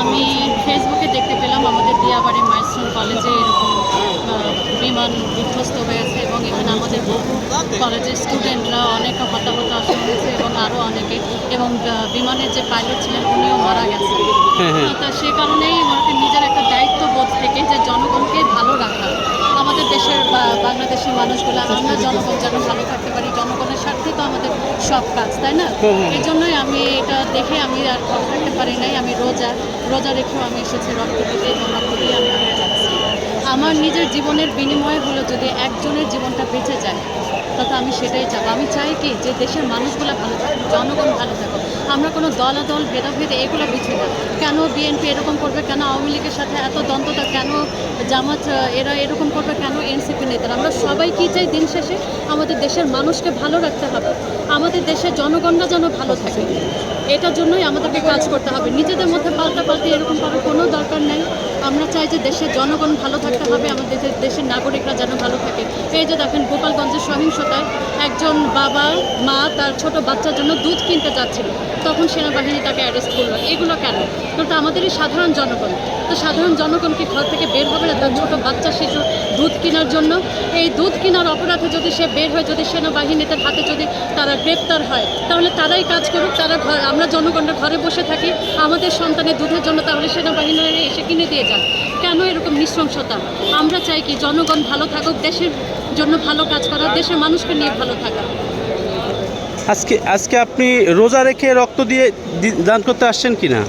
আমি ফেসবুকে দেখতে পেলাম আমাদের দিয়াবাড়ি মাইসুন কলেজে এরকম বিমান বিধ্বস্ত হয়েছে এবং এখানে আমাদের বহু কলেজের স্টুডেন্টরা অনেক হতাহত হয়েছে এবং আরও অনেকে এবং বিমানের যে পাইলট ছিলেন উনিও মারা গেছেন হ্যাঁ, হ্যাঁ। তা সে কারণেই আমাকে নিজের একটা দায়িত্ব বোধ থেকে যে জনগণকে ভালো রাখা আমাদের দেশের বা বাংলাদেশের মানুষগুলো আমরা জনগণ যেন ভালো থাকতে পারি জনগণের স্বার্থে তো আমাদের সব কাজ তাই না। এই জন্যই আমি এটা দেখে আমি আর ভালো থাকতে পারি নাই আমি রোজা রোজা রেখেও আমি এসেছি রক্ত দিতে এবং রক্ত দিয়ে আমি আমার নিজের জীবনের বিনিময় হলো যদি একজনের জীবনটা বেঁচে যায় তথা আমি সেটাই চাবো আমি চাই কি যে দেশের মানুষগুলো ভালো থাকুক, জনগণ ভালো থাকুক। আমরা কোনো দলাদল ভেদাভেদ এগুলো বুঝি না। কেন বিএনপি এরকম করবে? কেন আওয়ামী লীগের সাথে এত দ্বন্দ্বতা? কেন জামাত এরা এরকম করবে? কেন এনসিপি নেতারা আমরা সবাই কি চাই দিন শেষে? আমাদের দেশের মানুষকে ভালো রাখতে হবে। আমাদের দেশের জনগণরা যেন ভালো থাকে। এটার জন্যই আমাদেরকে কাজ করতে হবে। নিজেদের মধ্যে পাল্টা পাল্টি এরকম করার কোনো দরকার নেই। আমরা চাই যে দেশের জনগণ ভালো থাকতে হবে। আমাদের দেশের নাগরিকরা যেন ভালো থাকে। এই যে দেখেন গোপালগঞ্জের সহিংসতায় একজন বাবা, মা তার ছোট বাচ্চার জন্য দুধ কিনতে যাচ্ছিল। তখন সেনাবাহিনী তাকে অ্যারেস্ট করল। এগুলো কেন? কারণ আমাদেরই সাধারণ জনগণ। তো সাধারণ জনগণ কি ঘর থেকে বের হবে না? তার ছোট বাচ্চা শিশু দুধ কেনার জন্য। এই দুধ কেনার অপরাধে যদি সে বের হয়, যদি সেনাবাহিনীদের হাতে যদি তারা গ্রেপ্তার হয়, তাহলে তারাই কাজ করুক। তারা ঘর আমরা জনগণরা ঘরে বসে থাকি। আমাদের সন্তানের দুধের জন্য তাহলে সেনাবাহিনীরা এসে কিনে দিয়ে যান। কেন এরকম নৃশংসতা? আমরা চাই কি জনগণ ভালো থাকুক, দেশের জন্য ভালো কাজ করা দেশের মানুষকে নিয়ে ভালো থাকা। আজকে আজকে আপনি রোজা রেখে রক্ত দিয়ে দান করতে আসছেন কি না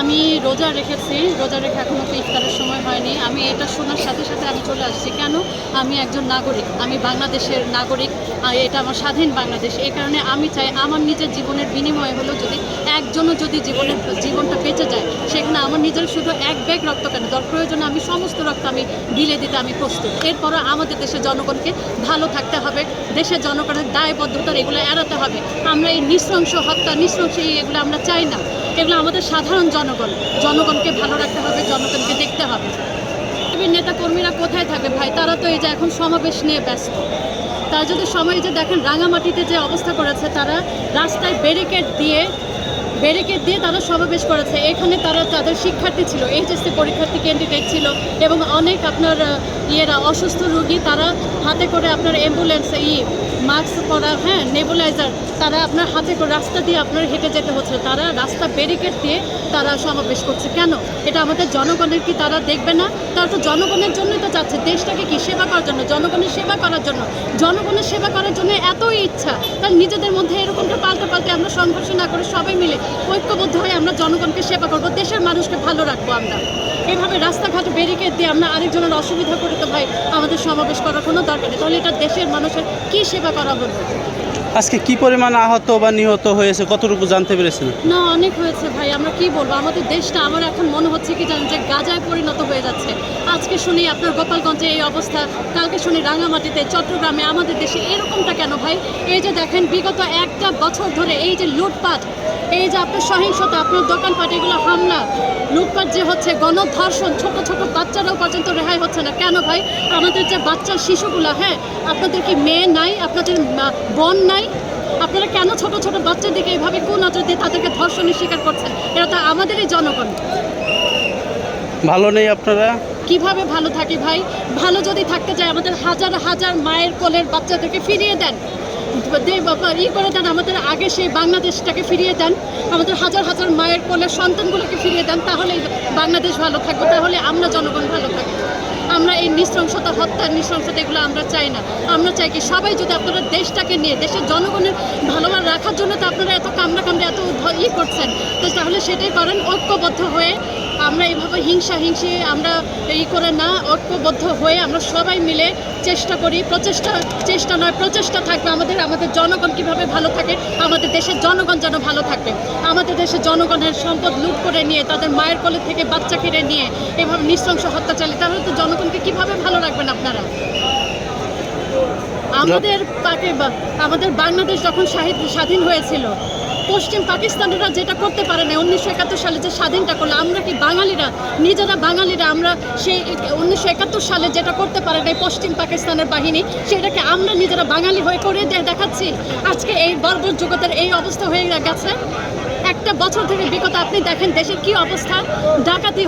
আমি রোজা রেখেছি, রোজা রেখে এখনও তো ইফতারের সময় হয়নি। আমি এটা শোনার সাথে সাথে আমি চলে আসছি। কেন? আমি একজন নাগরিক, আমি বাংলাদেশের নাগরিক এটা আমার স্বাধীন বাংলাদেশ। এই কারণে আমি চাই আমার নিজের জীবনের বিনিময়ে হলো যদি একজনও যদি জীবনের, জীবনটা বেঁচে যায় সেখানে আমার নিজের শুধু এক ব্যাগ রক্ত কেন? দর প্রয়োজনে আমি সমস্ত রক্ত আমি বিলে দিতে আমি প্রস্তুত। এরপরও আমাদের দেশের জনগণকে ভালো থাকতে হবে, দেশের জনগণের দায়বদ্ধতার এগুলো এড়াতে হবে। আমরা এই নৃশংস হত্যা, নৃশংস এগুলো আমরা চাই না। এগুলো আমাদের সাধারণ জনগণ। জনগণকে ভালো রাখতে হবে, জনগণকে দেখতে হবে। নেতা কর্মীরা কোথায় থাকবে ভাই? তারা তো এই যে এখন সমাবেশ নিয়ে ব্যস্ত। তার যদি সময় যে দেখেন, রাঙামাটিতে যে অবস্থা করেছে, তারা রাস্তায় ব্যারিকেড দিয়ে ব্যারিকেড দিয়ে তারা সমাবেশ করেছে। এখানে তারা তাদের শিক্ষার্থী ছিল এইচএসসি পরীক্ষার্থী ক্যান্ডিডেট ছিল এবং অনেক আপনার ইয়েরা অসুস্থ রোগী, তারা হাতে করে আপনার অ্যাম্বুলেন্স ই মাস্ক পরা হ্যাঁ নেবুলাইজার, তারা আপনার হাতে করে রাস্তা দিয়ে আপনার হেঁটে যেতে হচ্ছে। তারা রাস্তা ব্যারিকেড দিয়ে তারা সমাবেশ করছে। কেন? এটা আমাদের জনগণের কি তারা দেখবে না? তারা তো জনগণের জন্যই তো চাচ্ছে। দেশটাকে কি সেবা করার জন্য? জনগণের সেবা করার জন্য। জনগণের সেবা করার জন্য এতই ইচ্ছা। তার নিজেদের মধ্যে এরকমটা পাল্টে পাল্টে আমরা সংঘর্ষ না করে সবাই মিলে ঐক্যবদ্ধ হয়ে আমরা জনগণকে সেবা করব, দেশের মানুষকে ভালো রাখব আমরা। এভাবে রাস্তাঘাটে ব্যারিকেড দিয়ে আমরা আরেকজনের অসুবিধা করে তো ভাই আমাদের সমাবেশ করার কোনো দরকার নেই। তাহলে এটা দেশের মানুষের কি সেবা আজকে কি পরিমাণ আহত বা নিহত হয়েছে? কতটুকু জানতে পেরেছেন? না, অনেক হয়েছে ভাই। আমরা কি বলব? আমাদের দেশটা আমার এখন মনে হচ্ছে কি জানেন যে গাজায় পরিণত হয়ে যাচ্ছে। আজকে শুনি আপনার গোপালগঞ্জে এই অবস্থা, কালকে শুনি রাঙামাটিতে, চট্টগ্রামে, আমাদের দেশে, এরকমটা কেন ভাই? এই যে দেখেন, বিগত একটা বছর ধরে এই যে লুটপাট, এই যে আপনার সহিংসতা, আপনার দোকানপাট, এগুলো হামলা, লুটপাট যে হচ্ছে, গণধর্ষণ, ছোট ছোট বাচ্চারাও পর্যন্ত রেহাই হচ্ছে না। কেন ভাই? আমাদের যে বাচ্চা, শিশুগুলো হ্যাঁ আপনাদের কি মেয়ে নাই? আপনাদের বোন নাই? আপনারা কেন ছোট ছোট বাচ্চাদেরকে এভাবে কোন নজর দিয়ে তাদেরকে ধর্ষণের শিকার করছেন? এটা তো আমাদেরই জনগণ। ভালো নেই আপনারা? কীভাবে ভালো থাকি ভাই? ভালো যদি থাকতে চায়, আমাদের হাজার হাজার মায়ের কোলের বাচ্চাদেরকে ফিরিয়ে দেন। ই করে দেন, আমাদের আগে সেই বাংলাদেশটাকে ফিরিয়ে দেন। আমাদের হাজার হাজার মায়ের কোলের সন্তানগুলোকে ফিরিয়ে দেন তাহলে বাংলাদেশ ভালো থাকবে, তাহলে আমরা জনগণ ভালো থাকব। আমরা এই নৃশংসতা হত্যা নৃশংসতা এগুলো আমরা চাই না। আমরা চাই কি সবাই যদি আপনারা দেশটাকে নিয়ে, দেশের জনগণের ভালোবাসা রাখার জন্য তো আপনারা এত কামড়া কামড়ে এত ই করছেন। তো তাহলে সেটাই করেন, ঐক্যবদ্ধ হয়ে আমরা এইভাবে হিংসা, হিংসি আমরা ই করে না, ঐক্যবদ্ধ হয়ে আমরা সবাই মিলে চেষ্টা করি। প্রচেষ্টা, চেষ্টা নয়, প্রচেষ্টা থাকবে আমাদের আমাদের জনগণ কীভাবে ভালো থাকে, আমাদের দেশের জনগণ যেন ভালো থাকে। আমাদের দেশের জনগণের সম্পদ লুট করে নিয়ে, তাদের মায়ের কোলে থেকে বাচ্চা কেড়ে নিয়ে, এভাবে নৃশংস হত্যা চালে তাহলে তো কীভাবে ভালো রাখবেন আপনারা? আমাদের পাকে আমাদের বাংলাদেশ যখন শাহিদ স্বাধীন হয়েছিল পশ্চিম পাকিস্তানিরা যেটা করতে পারে না উনিশশো একাত্তর সালে যে স্বাধীনটা করল আমরা কি বাঙালিরা নিজেরা বাঙালিরা আমরা সেই উনিশশো একাত্তর সালে যেটা করতে পারে না এই পশ্চিম পাকিস্তানের বাহিনী সেটাকে আমরা নিজেরা বাঙালি হয়ে করে দেখাচ্ছি। আজকে এই বর্বর জগতের এই অবস্থা হয়ে গেছে। একটা বছর থেকে বিগত আপনি দেখেন দেশের কি অবস্থা। ডাকাতি